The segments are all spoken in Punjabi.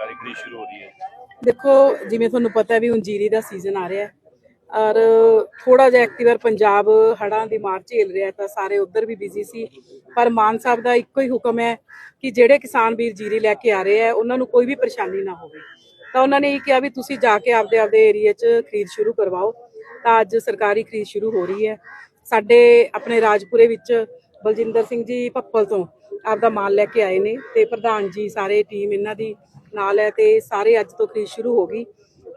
ਸਰਕਾਰੀ ਖਰੀਦ ਸ਼ੁਰੂ ਹੋ ਰਹੀ ਹੈ। ਦੇਖੋ, ਜਿਵੇਂ ਤੁਹਾਨੂੰ ਪਤਾ ਹੈ ਵੀ ਹੁਣ ਜੀਰੀ ਦਾ ਸੀਜ਼ਨ ਆ ਰਿਹਾ ਹੈ। ਔਰ ਥੋੜਾ ਜਿਹਾ ਐਕਟਿਵਰ ਪੰਜਾਬ ਹੜਾਂ ਦੀ ਮਾਰ ਝੇਲ ਰਿਹਾ ਤਾਂ ਸਾਰੇ ਉਧਰ ਵੀ ਬਿਜ਼ੀ ਸੀ। ਪਰ ਮਾਨ ਸਾਹਿਬ ਦਾ ਇੱਕੋ ਹੀ ਹੁਕਮ ਹੈ ਕਿ ਜਿਹੜੇ ਕਿਸਾਨ ਵੀਰ ਜੀਰੀ ਲੈ ਕੇ ਆ ਰਹੇ ਆ ਉਹਨਾਂ ਨੂੰ ਕੋਈ ਵੀ ਪਰੇਸ਼ਾਨੀ ਨਾ ਹੋਵੇ। ਤਾਂ ਉਹਨਾਂ ਨੇ ਇਹ ਕਿਹਾ ਵੀ ਤੁਸੀਂ ਜਾ ਕੇ ਆਪਦੇ ਆਪਦੇ ਏਰੀਆ 'ਚ ਖਰੀਦ ਸ਼ੁਰੂ ਕਰਵਾਓ। ਤਾਂ ਅੱਜ ਸਰਕਾਰੀ ਖਰੀਦ ਸ਼ੁਰੂ ਹੋ ਰਹੀ ਹੈ। ਸਾਡੇ ਆਪਣੇ ਰਾਜਪੁਰੇ ਵਿੱਚ ਬਲਜਿੰਦਰ ਸਿੰਘ ਜੀ ਭੱਪਲ ਤੋਂ ਆਪਦਾ ਮਾਲ ਲੈ ਕੇ ਆਏ ਨੇ ਤੇ ਪ੍ਰਧਾਨ ਜੀ, ਸਾਰੇ ਟੀਮ ਇਹਨਾਂ ਦੀ ਨਾਲ ਹੈ ਤੇ ਸਾਰੇ ਅੱਜ ਤੋਂ ਖਰੀਦ ਸ਼ੁਰੂ ਹੋ ਗਈ।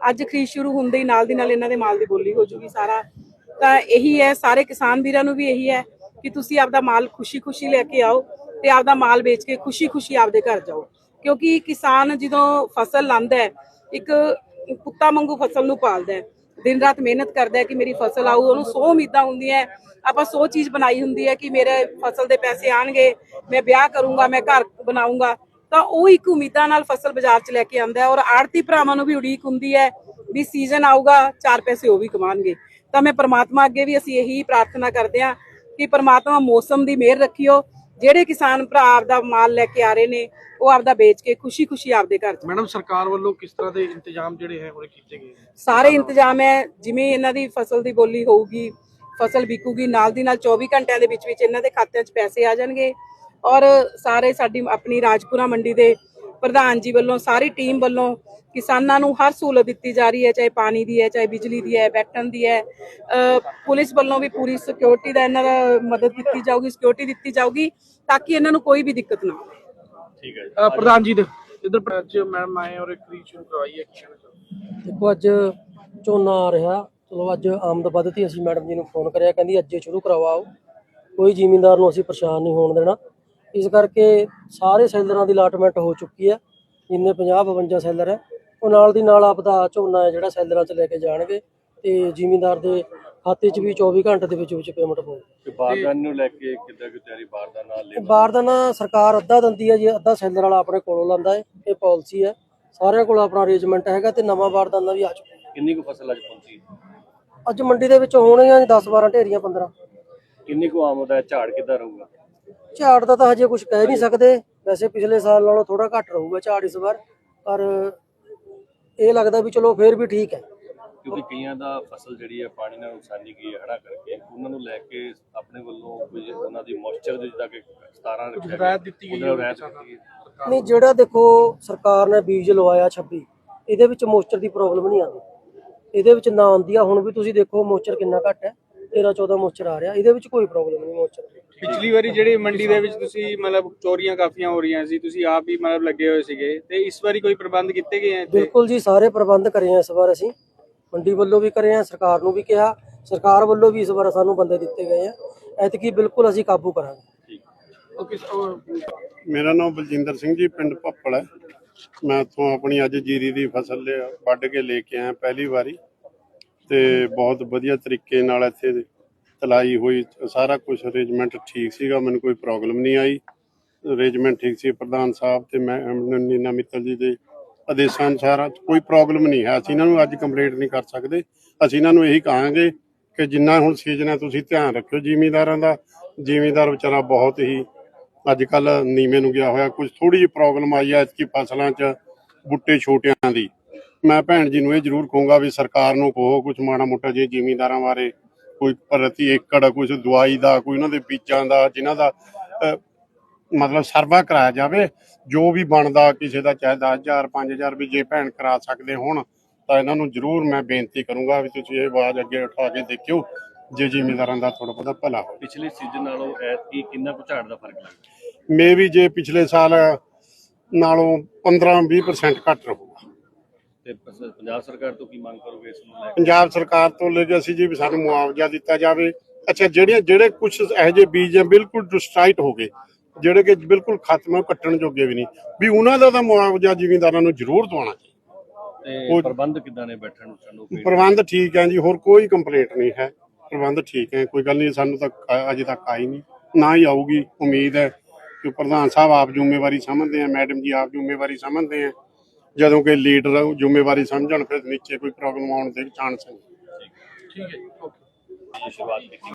ਅੱਜ ਖਰੀਦ ਸ਼ੁਰੂ ਹੁੰਦੇ ਹੀ ਨਾਲ ਦੀ ਨਾਲ ਇਹਨਾਂ ਦੇ ਮਾਲ ਦੀ ਬੋਲੀ ਹੋ ਜੂਗੀ ਸਾਰਾ। ਤਾਂ ਇਹੀ ਹੈ, ਸਾਰੇ ਕਿਸਾਨ ਵੀਰਾਂ ਨੂੰ ਵੀ ਇਹੀ ਹੈ ਕਿ ਤੁਸੀਂ ਆਪਦਾ ਮਾਲ ਖੁਸ਼ੀ-ਖੁਸ਼ੀ ਲੈ ਕੇ ਆਓ ਤੇ ਆਪਦਾ ਮਾਲ ਵੇਚ ਕੇ ਖੁਸ਼ੀ-ਖੁਸ਼ੀ ਆਪਦੇ ਘਰ ਜਾਓ। ਕਿਉਂਕਿ ਕਿਸਾਨ ਜਦੋਂ ਫਸਲ ਲਾਂਦਾ ਹੈ, ਇੱਕ ਕੁੱਤਾ ਵਾਂਗੂ ਫਸਲ ਨੂੰ ਪਾਲਦਾ ਹੈ। ਦਿਨ ਰਾਤ ਮਿਹਨਤ ਕਰਦਾ ਹੈ ਕਿ ਮੇਰੀ ਫਸਲ ਆਊ, ਉਹਨੂੰ ਸੌ ਉਮੀਦਾਂ ਹੁੰਦੀਆਂ ਆਪਾਂ ਸੌ ਚੀਜ਼ ਬਣਾਈ ਹੁੰਦੀ ਹੈ ਕਿ ਮੇਰੇ ਫਸਲ ਦੇ ਪੈਸੇ ਆਣਗੇ, ਮੈਂ ਵਿਆਹ ਕਰੂੰਗਾ, ਮੈਂ ਘਰ ਬਣਾਉਂਗਾ ਤਾਂ ਉਹ ਇੱਕ ਉਮੀਦਾਂ ਨਾਲ ਫਸਲ ਬਾਜ਼ਾਰ 'ਚ ਲੈ ਕੇ ਆਂਦਾ ਔਰ ਆੜਤੀ ਭਰਾਵਾਂ ਨੂੰ ਵੀ ਉਡੀਕ ਹੁੰਦੀ ਹੈ ਵੀ ਸੀਜ਼ਨ ਆਊਗਾ ਚਾਰ ਪੈਸੇ ਉਹ ਵੀ ਕਮਾਣਗੇ ਤਾਂ ਮੈਂ ਪ੍ਰਮਾਤਮਾ ਅੱਗੇ ਵੀ ਅਸੀਂ ਇਹੀ ਪ੍ਰਾਰਥਨਾ ਕਰਦੇ ਹਾਂ ਕਿ ਪ੍ਰਮਾਤਮਾ ਮੌਸਮ ਦੀ ਮਿਹਰ ਰੱਖਿਓ ਜਿਹੜੇ ਕਿਸਾਨ ਭਰਾ ਆਪਦਾ ਮਾਲ ਲੈ ਕੇ ਆ ਰਹੇ ਨੇ ਉਹ ਆਪਦਾ ਵੇਚ ਕੇ ਖੁਸ਼ੀ-ਖੁਸ਼ੀ ਆਪਦੇ ਘਰ 'ਚ ਮੈਡਮ ਸਰਕਾਰ ਵੱਲੋਂ ਕਿਸ ਤਰ੍ਹਾਂ ਦੇ ਇੰਤਜ਼ਾਮ ਜਿਹੜੇ ਹੈ ਉਹ ਕੀਤੇ ਗਏ? ਸਾਰੇ ਇੰਤਜ਼ਾਮ ਹੈ ਜਿਵੇਂ ਇਹਨਾਂ ਦੀ ਫਸਲ ਦੀ ਬੋਲੀ ਹੋਊਗੀ ਫਸਲ ਵਿਕੂਗੀ ਨਾਲ ਦੀ ਨਾਲ 24 ਘੰਟਿਆਂ ਦੇ ਵਿੱਚ ਵਿੱਚ ਇਹਨਾਂ ਦੇ ਖਾਤਿਆਂ 'ਚ ਪੈਸੇ ਆ ਜਾਣਗੇ ਔਰ ਸਾਰੇ ਸਾਡੀ ਆਪਣੀ ਰਾਜਪੁਰਾ ਮੰਡੀ ਦੇ ਪ੍ਰਧਾਨ ਜੀ ਵੱਲੋਂ ਸਾਰੀ ਟੀਮ ਵੱਲੋਂ ਕਿਸਾਨਾਂ ਨੂੰ ਹਰ ਸਹੂਲਤ ਦਿੱਤੀ ਜਾ ਰਹੀ ਹੈ ਚਾਹੇ ਪਾਣੀ ਦੀ ਹੈ ਚਾਹੇ ਬਿਜਲੀ ਦੀ ਹੈ ਬੈਠਣ ਦੀ ਹੈ। ਪੁਲਿਸ ਵੱਲੋਂ ਵੀ ਪੂਰੀ ਸਿਕਿਉਰਿਟੀ ਦਾ ਇਹਨਾਂ ਦਾ ਮਦਦ ਦਿੱਤੀ ਜਾਊਗੀ ਸਿਕਿਉਰਿਟੀ ਦਿੱਤੀ ਜਾਊਗੀ ਤਾਂ ਕਿ ਇਹਨਾਂ ਨੂੰ ਕੋਈ ਵੀ ਦਿੱਕਤ ਨਾ ਆਵੇ। ਠੀਕ ਹੈ ਪ੍ਰਧਾਨ ਜੀ ਦੇ ਇਧਰ ਅੱਜ ਮੈਡਮ ਆਏ ਔਰ ਇੱਕ ਸ਼ੁਰੂ ਕਰਵਾਈ ਹੈ ਕੀ ਕਹਿਣਾ ਚਾਹੋਗੇ? ਦੇਖੋ ਅੱਜ ਝੋਨਾ ਆ ਰਿਹਾ। ਚਲੋ ਅੱਜ ਆਮਦ ਵੱਧਤੀ ਅਸੀਂ ਮੈਡਮ ਜੀ ਨੂੰ ਫੋਨ ਕਰਿਆ ਕਹਿੰਦੀ ਅੱਜ ਸ਼ੁਰੂ ਕਰਵਾਓ ਕੋਈ ਜ਼ਿਮੀਂਦਾਰ ਨੂੰ ਅਸੀਂ ਪਰੇਸ਼ਾਨ ਨਹੀਂ ਹੋਣ ਦੇਣਾ। ਇਸ ਕਰਕੇ ਸਾਰੇ ਸੈਲਰਾਂ ਦੀ ਅਲਾਟਮੈਂਟ ਹੋ ਚੁੱਕੀ ਹੈ। ਜਿੰਨੇ 50 52 ਸੈਲਰ ਹੈ ਉਹ ਨਾਲ ਦੀ ਨਾਲ ਆਪਦਾ ਝੋਨਾ ਹੈ ਜਿਹੜਾ ਸੈਲਰਾਂ 'ਚ ਲੈ ਕੇ ਜਾਣਗੇ ਤੇ ਜ਼ਿਮੀਂਦਾਰ ਦੇ ਖਾਤੇ 'ਚ ਵੀ 24 ਘੰਟੇ ਦੇ ਵਿੱਚ ਵਿੱਚ ਪੇਮੈਂਟ ਤੇ ਬਾਰਦਾਨ ਨੂੰ ਲੈ ਕੇ ਕਿੱਦਾਂ ਕਿ ਤਿਆਰੀ ਬਾਰਦਾਨ ਨਾਲ ਲੈ ਬਾਰਦਾਨਾ ਸਰਕਾਰ ਅੱਧਾ ਦਿੰਦੀ ਹੈ ਜੀ ਅੱਧਾ ਸੈਲਰ ਵਾਲਾ ਆਪਣੇ ਕੋਲੋਂ ਲੈਂਦਾ ਹੈ ਇਹ ਪਾਲਿਸੀ ਹੈ। ਸਾਰਿਆਂ ਕੋਲ ਆਪਣਾ ਅਰੇਂਜਮੈਂਟ ਹੈਗਾ ਤੇ ਨਵਾਂ ਬਾਰਦਾਨਾ ਵੀ ਆ ਚੁੱਕਾ। ਕਿੰਨੀ ਕੁ ਫਸਲ ਅੱਜ ਪਹੁੰਚੀ? ਅੱਜ ਮੰਡੀ ਦੇ ਵਿੱਚ ਹੋਣਗੀਆਂ 10 12 ਢੇਰੀਆਂ 15 ਕਿੰਨੀ ਕੁ ਆਮਦ ਹੈ ਝਾੜ ਕਿੱਦਾਂ ਰਹੂਗਾ? ਝਾੜ ਦਾ ਤਾਂ ਹਜੇ ਕੁਝ ਕਹਿ ਨਹੀਂ ਸਕਦੇ। ਵੈਸੇ ਪਿਛਲੇ ਸਾਲ ਨਾਲੋਂ ਥੋੜਾ ਘੱਟ ਰਹੂਗਾ ਝਾੜ ਇਸ ਵਾਰ ਪਰ ਇਹ ਲੱਗਦਾ ਵੀ ਚਲੋ ਫੇਰ ਵੀ ਠੀਕ ਹੈ। ਕਿਉਂਕਿ ਕਈਆਂ ਦਾ ਫਸਲ ਜਿਹੜੀ ਹੈ ਪਾਣੀ ਨਾਲ ਨੁਕਸਾਨੀ ਗਈ ਹੈ ਹੜਾ ਕਰਕੇ। ਉਹਨਾਂ ਨੂੰ ਲੈ ਕੇ ਆਪਣੇ ਵੱਲੋਂ ਕੁਝ ਉਹਨਾਂ ਦੀ ਮੋਇਸਚਰ ਦੇ ਜਿੱਦਾਂ ਕਿ 17 ਰੱਖਿਆ ਦਿੱਤੀ। ਗਈ ਹੈ। ਨਹੀਂ ਜਿਹੜਾ ਦੇਖੋ ਸਰਕਾਰ ਨੇ ਬੀਜ ਲਵਾਇਆ 26 ਇਹਦੇ ਵਿੱਚ ਮੋਇਸਚਰ ਦੀ ਪ੍ਰੋਬਲਮ ਨਹੀਂ ਆਉਂਦੀ। ਇਹਦੇ ਵਿੱਚ ਨਾ ਆਉਂਦੀ ਆ ਹੁਣ ਵੀ ਤੁਸੀਂ ਦੇਖੋ ਮੋਇਸਚਰ ਕਿੰਨਾ ਘੱਟ ਹੈ। 13 14 ਮੋਇਸਚਰ ਆ ਰਿਹਾ ਇਹਦੇ ਵਿੱਚ ਕੋਈ ਪ੍ਰੋਬਲਮ ਨਹੀਂ ਮੋਇਸਚਰ ਦੀ। ਪਿਛਲੀ ਵਾਰੀ ਜਿਹੜੀ ਮੰਡੀ ਦੇ ਵਿੱਚ ਤੁਸੀਂ ਮਤਲਬ ਚੋਰੀਆਂ ਕਾਫੀਆਂ ਹੋ ਰਹੀਆਂ ਸੀ ਤੁਸੀਂ ਆਪ ਹੀ ਮਤਲਬ ਲੱਗੇ ਹੋਏ ਸੀਗੇ ਤੇ ਇਸ ਵਾਰੀ ਕੋਈ ਪ੍ਰਬੰਧ ਕੀਤੇ ਗਏ ਆ ਇੱਥੇ? ਬਿਲਕੁਲ ਜੀ ਸਾਰੇ ਪ੍ਰਬੰਧ ਕਰੇ ਆ ਇਸ ਵਾਰ ਅਸੀਂ। ਮੰਡੀ ਵੱਲੋਂ ਵੀ ਕਰੇ ਆ ਸਰਕਾਰ ਨੂੰ ਵੀ ਕਿਹਾ। ਸਰਕਾਰ ਵੱਲੋਂ ਵੀ ਇਸ ਵਾਰ ਸਾਨੂੰ ਬੰਦੇ ਦਿੱਤੇ ਗਏ ਆ। ਐਤਕੀ ਬਿਲਕੁਲ ਅਸੀਂ ਕਾਬੂ ਕਰਾਂਗੇ। ਮੇਰਾ ਨਾਮ ਬਲਜਿੰਦਰ ਸਿੰਘ ਜੀ ਪਿੰਡ ਭੱਪਲ ਹੈ। ਮੈਂ ਇੱਥੋਂ ਆਪਣੀ ਅੱਜ ਜੀਰੀ ਦੀ ਫਸਲ ਲਿਆ- ਵੱਢ ਕੇ ਲੈ ਕੇ ਆਇਆ ਪਹਿਲੀ ਵਾਰੀ। ਤੇ ਬਹੁਤ ਵਧੀਆ ਤਰੀਕੇ ਨਾਲ ਇੱਥੇ ਤਲਾਈ ਹੋਈ, ਸਾਰਾ ਕੁਝ ਅਰੇਂਜਮੈਂਟ ਠੀਕ ਸੀਗਾ, ਮੈਨੂੰ ਕੋਈ ਪ੍ਰੋਬਲਮ ਨਹੀਂ ਆਈ। ਅਰੇਂਜਮੈਂਟ ਠੀਕ ਸੀ ਪ੍ਰਧਾਨ ਸਾਹਿਬ ਤੇ ਮੈਂ ਨੀਨਾ ਮਿੱਤਲ ਜੀ ਦੇ ਆਦੇਸ਼ਾਂ ਅਨੁਸਾਰ ਕੋਈ ਪ੍ਰੋਬਲਮ ਨਹੀਂ ਹੈ। ਅਸੀਂ ਇਹਨਾਂ ਨੂੰ ਅੱਜ ਕੰਪਲੇਂਟ ਨਹੀਂ ਕਰ ਸਕਦੇ। ਅਸੀਂ ਇਹਨਾਂ ਨੂੰ ਇਹੀ ਕਹਾਂਗੇ ਕਿ ਜਿੰਨਾ ਹੁਣ ਸੀਜ਼ਨ ਹੈ, ਤੁਸੀਂ ਧਿਆਨ ਰੱਖਿਓ ਜ਼ਿਮੀਂਦਾਰਾਂ ਦਾ। ਜ਼ਿਮੀਂਦਾਰ ਵਿਚਾਰਾ ਬਹੁਤ ਹੀ ਅੱਜ ਕੱਲ ਨੀਵੇਂ ਨੂੰ ਗਿਆ ਹੋਇਆ। ਕੁਝ ਥੋੜੀ ਜਿਹੀ ਪ੍ਰੋਬਲਮ ਆਈ ਹੈ ਇਤਕੀ ਫਸਲਾਂ 'ਚ, ਬੁੱਟੇ ਛੋਟਿਆਂ ਦੀ। ਮੈਂ ਭੈਣ ਜੀ ਨੂੰ ਇਹ ਜ਼ਰੂਰ ਕਹੂੰਗਾ ਵੀ ਸਰਕਾਰ ਨੂੰ ਕਹੋ ਕੁਝ ਮਾੜਾ ਮੋਟਾ ਜੇ ਜ਼ਿਮੀਂਦਾਰਾਂ ਬਾਰੇ ਕੋਈ ਪ੍ਰਤੀ ਏਕੜ ਕੁਝ ਦਵਾਈ ਦਾ ਕੋਈ ਉਹਨਾਂ ਦੇ ਬੀਜਾਂ ਦਾ ਜਿਨ੍ਹਾਂ ਦਾ ਮਤਲਬ ਸਰਵਾ ਕਰਾਇਆ ਜਾਵੇ ਜੋ ਵੀ ਬਣਦਾ ਕਿਸੇ ਦਾ ਚਾਹੇ 10000 5000 ਵੀ ਜੇ ਭੈਣ ਕਰਾ ਸਕਦੇ ਹੋਣ ਤਾਂ ਇਹਨਾਂ ਨੂੰ ਜ਼ਰੂਰ ਮੈਂ ਬੇਨਤੀ ਕਰੂੰਗਾ ਵੀ ਤੁਸੀਂ ਇਹ ਆਵਾਜ਼ ਅੱਗੇ ਉਠਾ ਕੇ ਦੇਖਿਓ ਜੇ ਜ਼ਿਮੀਂਦਾਰਾਂ ਦਾ ਥੋੜਾ ਬਹੁਤਾ ਭਲਾ ਹੋ ਪਿਛਲੇ ਸੀਜ਼ਨ ਨਾਲੋਂ ਐਤਕੀ ਕਿੰਨਾ ਕੁ ਝਾੜ ਦਾ ਫ਼ਰਕ ਲੱਗਦਾ? ਮੇ ਵੀ ਜੇ ਪਿਛਲੇ ਸਾਲ ਨਾਲੋਂ 15-20% ਘੱਟ ਰਹੂਗਾ। ਤੇ ਪਸ- ਪੰਜਾਬ ਸਰਕਾਰ ਤੋਂ ਕੀ ਮੰਗ ਕਰੋਗੇ ਇਸ ਨੂੰ ਲੈ ਕੇ? ਪੰਜਾਬ ਸਰਕਾਰ ਤੋਂ ਲੈ ਕੇ ਅਸੀਂ ਜੀ ਵੀ ਸਾਨੂੰ ਮੁਆਵਜ਼ਾ ਦਿੱਤਾ ਜਾਵੇ। ਅੱਛਾ ਜਿਹੜੇ ਜਿਹੜੇ ਕੁਝ ਇਹੋ ਜਿਹੇ ਬੀਜ ਆ ਬਿਲਕੁਲ ਡਿਸਟਰਾਈਟ ਹੋ ਗਏ। ਜਿਹੜੇ ਕਿ ਬਿਲਕੁਲ ਖਤਮ ਹੋ ਕੱਟਣ ਜੋਗੇ ਵੀ ਨਹੀਂ। ਵੀ ਉਹਨਾਂ ਦਾ ਤਾਂ ਮੁਆਵਜ਼ਾ ਜ਼ਿਮੀਂਦਾਰਾਂ ਨੂੰ ਜ਼ਰੂਰ ਦਵਾਉਣਾ ਚਾਹੀਦਾ। ਤੇ ਪ੍ਰਬੰਧ ਕਿੱਦਾਂ ਨੇ ਬੈਠਣ ਨੂੰ ਪ੍ਰਬੰਧ ਠੀਕ ਹੈ ਜੀ ਹੋਰ ਕੋਈ ਕੰਪਲੇਂਟ ਨਹੀਂ ਹੈ। ਪ੍ਰਬੰਧ ਠੀਕ ਹੈ ਕੋਈ ਗੱਲ ਨਹੀਂ ਸਾਨੂੰ ਤਾਂ ਆ- ਅਜੇ ਤੱਕ ਆਈ ਨਹੀਂ। ਨਾ ਹੀ ਆਊਗੀ ਉਮੀਦ ਹੈ ਕਿ ਪ੍ਰਧਾਨ ਸਾਹਿਬ ਆਪ ਜ਼ਿੰਮੇਵਾਰੀ ਸਮਝਦੇ ਆ ਮੈਡਮ ਜੀ ਆਪ ਜ਼ਿੰਮੇਵਾਰੀ ਸਮਝਦੇ ਆ। ਜਦੋਂ ਕਿ ਲੀਡਰ ਜ਼ਿੰਮੇਵਾਰੀ ਸਮਝਣ, ਫਿਰ ਨੀਚੇ ਕੋਈ ਪ੍ਰੋਬਲਮ ਆਉਣ ਦੇ ਚਾਂਸ ਹੈ। ਠੀਕ ਹੈ। ਓਕੇ ਸ਼ੁਰੂਆਤ ਕੀਤੀ